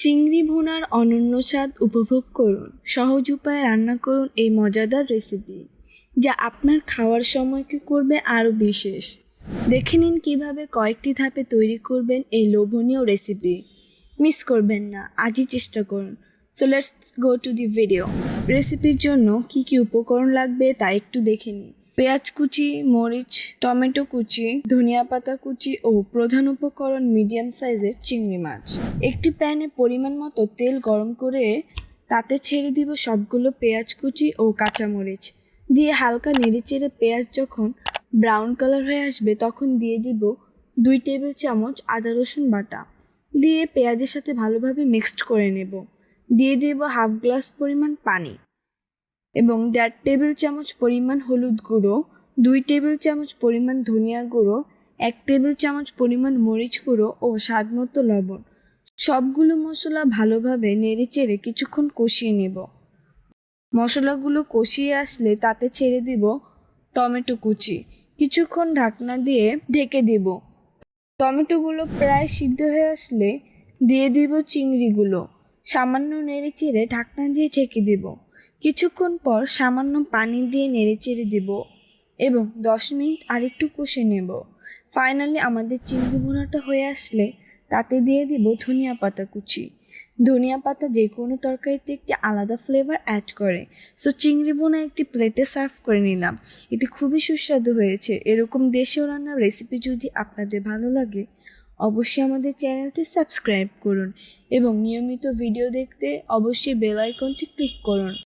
চিংড়ি ভুনার অনন্য স্বাদ উপভোগ করুন। সহজ উপায়ে রান্না করুন এই মজাদার রেসিপি যা আপনার খাওয়ার সময়কে করবে আরও বিশেষ। দেখে নিন কীভাবে কয়েকটি ধাপে তৈরি করবেন এই লোভনীয় রেসিপি মিস করবেন না, আজই চেষ্টা করুন। So let's go to the video রেসিপির জন্য কি কি উপকরণ লাগবে তা একটু দেখে নিই পেঁয়াজ কুচি, মরিচ, টমেটো কুচি, ধনিয়া পাতা কুচি ও প্রধান উপকরণ মিডিয়াম সাইজের চিংড়ি মাছ। একটি প্যানে পরিমাণ মতো তেল গরম করে তাতে ছেড়ে দিব সবগুলো পেঁয়াজ কুচি ও কাঁচামরিচ। দিয়ে হালকা নেড়েচেড়ে পেঁয়াজ যখন ব্রাউন কালার হয়ে আসবে, তখন দিয়ে দিব দুই টেবিল চামচ আদা রসুন বাটা। দিয়ে পেঁয়াজের সাথে ভালোভাবে মিক্সড করে নেব। দিয়ে দেব হাফ গ্লাস পরিমাণ পানি। এবং দেড় টেবিল চামচ পরিমাণ হলুদ গুঁড়ো, দুই টেবিল চামচ পরিমাণ ধনিয়া গুঁড়ো, এক টেবিল চামচ পরিমাণ মরিচ গুঁড়ো ও স্বাদ মতো লবণ। সবগুলো মশলা ভালোভাবে নেড়ে চেড়ে কিছুক্ষণ কষিয়ে নেব। মশলাগুলো কষিয়ে আসলে তাতে ছেড়ে দিব টমেটো কুচি। কিছুক্ষণ ঢাকনা দিয়ে ঢেকে দিব। টমেটোগুলো প্রায় সিদ্ধ হয়ে আসলে দিয়ে দিব চিংড়িগুলো। সামান্য নেড়ে চেড়ে ঢাকনা দিয়ে ঢেকে দিব। কিছুক্ষণ পর সামান্য পানি দিয়ে নেড়ে চেড়ে দিব এবং দশ মিনিট আরেকটু কষে নেব। ফাইনালি আমাদের চিংড়ি ভুনাটা হয়ে আসলে তাতে দিয়ে দিব ধনিয়া পাতা কুচি। ধনিয়া পাতা যে কোনো তরকারিতে একটি আলাদা ফ্লেভার অ্যাড করে। সো চিংড়ি বোনা একটি প্লেটে সার্ভ করে নিলাম। এটি খুবই সুস্বাদু হয়েছে। এরকম দেশীয় রান্নার রেসিপি যদি আপনাদের ভালো লাগে, অবশ্যই আমাদের চ্যানেলটি সাবস্ক্রাইব করুন এবং নিয়মিত ভিডিও দেখতে অবশ্যই বেল আইকনটি ক্লিক করুন।